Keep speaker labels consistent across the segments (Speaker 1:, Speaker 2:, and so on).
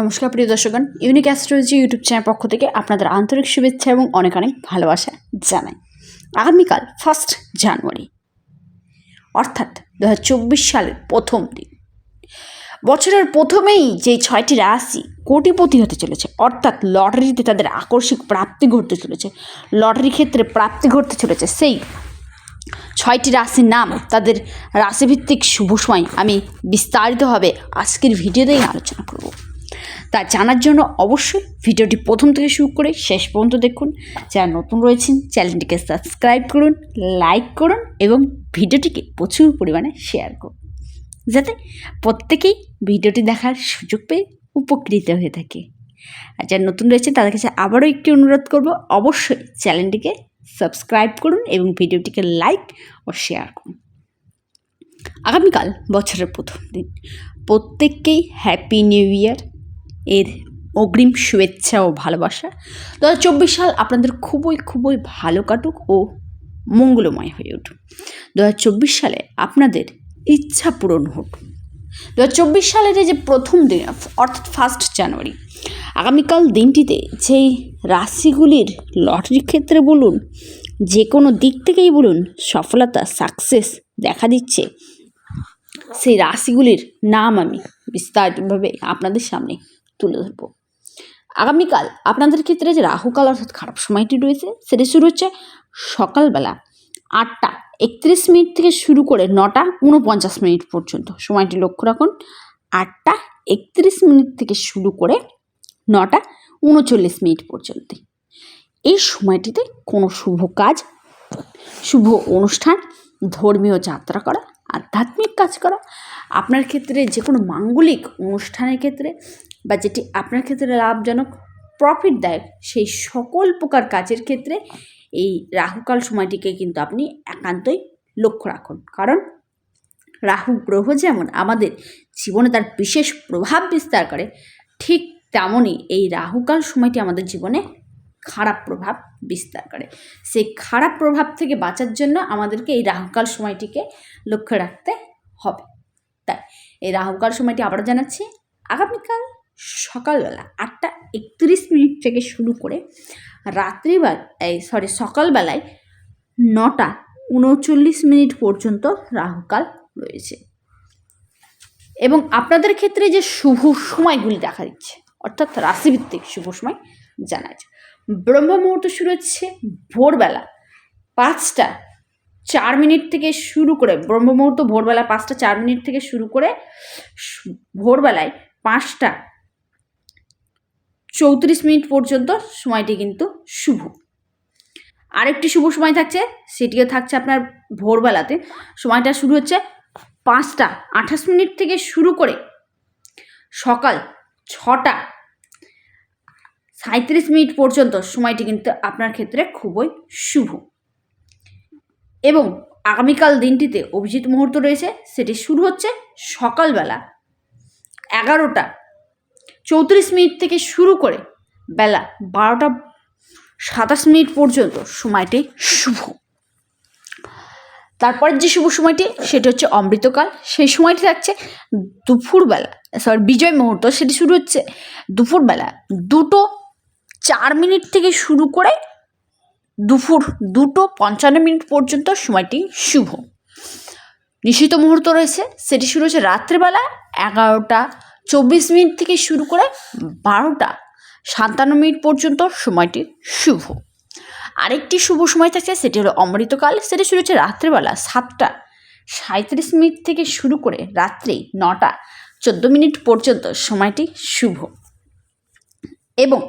Speaker 1: নমস্কার প্রিয় দর্শকগণ ইউনিক অ্যাস্ট্রোলজি ইউটিউব চ্যানেল পক্ষ থেকে আপনাদের আন্তরিক শুভেচ্ছা এবং অনেক অনেক ভালোবাসা জানাই। আগামীকাল ফার্স্ট জানুয়ারি অর্থাৎ দু হাজার চব্বিশ সালের প্রথম দিন। বছরের প্রথমেই যে ছয়টি রাশি কোটিপতি হতে চলেছে, অর্থাৎ লটারিতে তাদের আকস্মিক প্রাপ্তি ঘটতে চলেছে লটারি ক্ষেত্রে প্রাপ্তি ঘটতে চলেছে, সেই ছয়টি রাশির নাম তাদের রাশিভিত্তিক শুভ সময় আমি বিস্তারিতভাবে আজকের ভিডিওতেই আলোচনা করব। তা জানার জন্য অবশ্যই ভিডিওটি প্রথম থেকে শুরু করে শেষ পর্যন্ত দেখুন। যারা নতুন রয়েছেন, চ্যানেলটিকে সাবস্ক্রাইব করুন, লাইক করুন এবং ভিডিওটিকে প্রচুর পরিমাণে শেয়ার করুন। যাতে প্রত্যেকেই ভিডিওটি দেখার সুযোগ পেয়ে উপকৃত হয়ে থাকে। আর যারা নতুন রয়েছে তাদের কাছে আবারও একটি অনুরোধ করব, অবশ্যই চ্যানেলটিকে সাবস্ক্রাইব করুন এবং ভিডিওটিকে লাইক ও শেয়ার করুন। আগামীকাল বছরের প্রথম দিন। প্রত্যেককেই হ্যাপি নিউ ইয়ার এর অগ্রিম শুভেচ্ছা ও ভালোবাসা। দু চব্বিশ সাল আপনাদের খুবই খুবই ভালো কাটুক ও মঙ্গলময় হয়ে উঠুক। দু চব্বিশ সালে আপনাদের ইচ্ছা পূরণ হোক। দু চব্বিশ সালের যে প্রথম দিন, অর্থাৎ ফার্স্ট জানুয়ারি আগামীকাল দিনটিতে যেই রাশিগুলির লটারির ক্ষেত্রে বলুন, যে কোনো দিক থেকেই বলুন, সফলতা সাকসেস দেখা দিচ্ছে। সেই রাশিগুলির নাম আমি বিস্তারিতভাবে আপনাদের সামনে তুলে ধরবো। আগামীকাল আপনাদের ক্ষেত্রে যে রাহুকাল অর্থাৎ খারাপ সময়টি রয়েছে, সেটি শুরু হচ্ছে সকালবেলা আটটা একত্রিশ মিনিট থেকে শুরু করে নটা উনপঞ্চাশ মিনিট পর্যন্ত। সময়টি লক্ষ্য রাখুন, আটটা একত্রিশ মিনিট থেকে শুরু করে নটা উনচল্লিশ মিনিট পর্যন্ত। এই সময়টিতে কোনো শুভ কাজ, শুভ অনুষ্ঠান, ধর্মীয় যাত্রা করা, আধ্যাত্মিক কাজ করা, আপনার ক্ষেত্রে যে কোনো মাঙ্গলিক অনুষ্ঠানের ক্ষেত্রে বা যেটি আপনার ক্ষেত্রে লাভজনক প্রফিটদায়ক সেই সকল প্রকার কাজের ক্ষেত্রে এই রাহুকাল সময়টিকে কিন্তু আপনি একান্তই লক্ষ্য রাখুন। কারণ রাহু গ্রহ যেমন আমাদের জীবনে তার বিশেষ প্রভাব বিস্তার করে, ঠিক তেমনই এই রাহুকাল সময়টি আমাদের জীবনে খারাপ প্রভাব বিস্তার করে। সেই খারাপ প্রভাব থেকে বাঁচার জন্য আমাদেরকে এই রাহুকাল সময়টিকে লক্ষ্য রাখতে হবে। তাই এই রাহুকাল সময়টি আবার জানাচ্ছি, আগামীকাল সকালবেলা আটটা একত্রিশ মিনিট থেকে শুরু করে রাত্রিবেলা, এই সরি সকালবেলায় নটা উনচল্লিশ মিনিট পর্যন্ত রাহুকাল রয়েছে। এবং আপনাদের ক্ষেত্রে যে শুভ সময়গুলি দেখা দিচ্ছে, অর্থাৎ রাশিভিত্তিক শুভ সময় জানা যায়। ব্রহ্ম মুহূর্ত শুরু হচ্ছে ভোরবেলা পাঁচটা চার মিনিট থেকে শুরু করে, ব্রহ্ম মুহূর্ত ভোরবেলা পাঁচটা চার মিনিট থেকে শুরু করে ভোরবেলায় পাঁচটা চৌত্রিশ মিনিট পর্যন্ত সময়টি কিন্তু শুভ। আরেকটি শুভ সময় থাকছে, সেটিও থাকছে আপনার ভোরবেলাতে। সময়টা শুরু হচ্ছে পাঁচটা আঠাশ মিনিট থেকে শুরু করে সকাল ছটা সাঁত্রিশ মিনিট পর্যন্ত সময়টি কিন্তু আপনার ক্ষেত্রে খুবই শুভ। এবং আগামীকাল দিনটিতে অভিজিৎ মুহূর্ত রয়েছে, সেটি শুরু হচ্ছে সকালবেলা এগারোটা চৌত্রিশ মিনিট থেকে শুরু করে বেলা বারোটা সাতাশ মিনিট পর্যন্ত সময়টি শুভ। তারপর যে শুভ সময়টি, সেটি হচ্ছে অমৃতকাল। সেই সময়টি থাকছে দুপুরবেলা সরি বিজয় মুহূর্ত। সেটি শুরু হচ্ছে দুপুরবেলা দুটো চার মিনিট থেকে শুরু করে দুপুর দুটো পঞ্চান্ন মিনিট পর্যন্ত সময়টি শুভ। নিশ্চিত মুহূর্ত রয়েছে। সেটি শুরু হচ্ছে রাত্রেবেলা এগারোটা চব্বিশ মিনিট থেকে শুরু করে বারোটা সাতান্ন মিনিট পর্যন্ত সময়টি শুভ। আরেকটি শুভ সময় থাকছে, সেটি হলো অমৃতকাল। সেটি শুরু হচ্ছে রাত্রেবেলা সাতটা সাঁত্রিশ মিনিট থেকে শুরু করে রাত্রি নটা চোদ্দ মিনিট পর্যন্ত সময়টি শুভ। এবং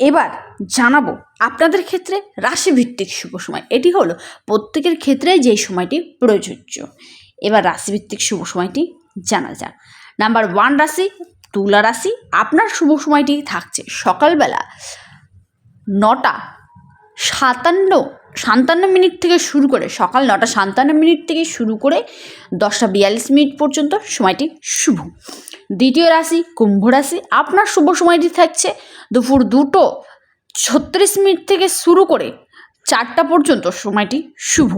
Speaker 1: এবার জানাব আপনাদের ক্ষেত্রে রাশিভিত্তিক শুভ সময়। এটি হলো প্রত্যেকের ক্ষেত্রে যেই সময়টি প্রযোজ্য। এবার রাশিভিত্তিক শুভ সময়টি জানা যাক। নাম্বার ওয়ান রাশি, তুলা রাশি, আপনার শুভ সময়টি থাকছে সকালবেলা নটা সাতান্ন সাতান্ন মিনিট থেকে শুরু করে সকাল নটা সাতান্ন মিনিট থেকে শুরু করে দশটা বিয়াল্লিশ মিনিট পর্যন্ত সময়টি শুভ। দ্বিতীয় রাশি, কুম্ভ রাশি, আপনার শুভ সময়টি থাকছে দুপুর দুটো ছত্রিশ মিনিট থেকে শুরু করে চারটা পর্যন্ত সময়টি শুভ।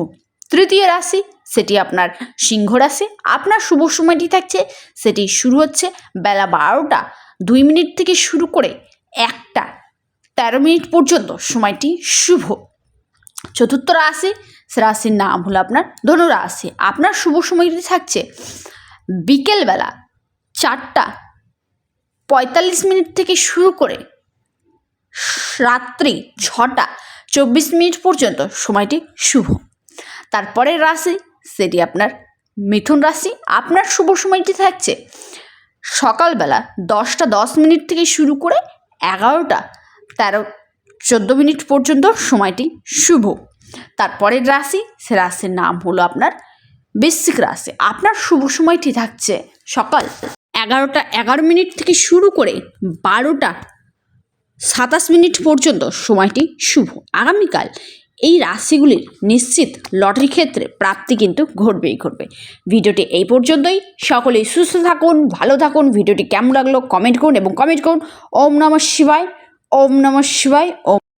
Speaker 1: তৃতীয় রাশি, সেটি আপনার সিংহ রাশি। আপনার শুভ সময়টি থাকছে, সেটি শুরু হচ্ছে বেলা বারোটা। দুই মিনিট থেকে শুরু করে একটা, তেরো মিনিট পর্যন্ত সময়টি শুভ। চতুর্থ রাশি, সে রাশির নাম হলো আপনার ধনু রাশি আপনার শুভ সময়টি থাকছে বিকেলবেলা চারটা পঁয়তাল্লিশ মিনিট থেকে শুরু করে রাত্রি ছটা, চব্বিশ মিনিট পর্যন্ত সময়টি শুভ। তারপরের রাশি, সেটি আপনার মিথুন রাশি, আপনার শুভ সময়টি থাকছে সকালবেলা দশটা দশ মিনিট থেকে শুরু করে এগারোটা, তেরো, চোদ্দ মিনিট পর্যন্ত সময়টি শুভ। তারপরের রাশি, সে রাশির নাম হলো আপনার বৃশ্চিক রাশি, আপনার শুভ সময়টি থাকছে সকাল এগারোটা এগারো মিনিট থেকে শুরু করে বারোটা সাতাশ মিনিট পর্যন্ত সময়টি শুভ। আগামীকাল এই রাশিগুলির নিশ্চিত লটারির ক্ষেত্রে প্রাপ্তি কিন্তু ঘটবেই ঘটবে। ভিডিওটি এই পর্যন্তই। সকলেই সুস্থ থাকুন, ভালো থাকুন। ভিডিওটি কেমন লাগল কমেন্ট করুন এবং কমেন্ট করুন। ওম নমঃ শিবায়, ওম নমঃ শিবায়, ওম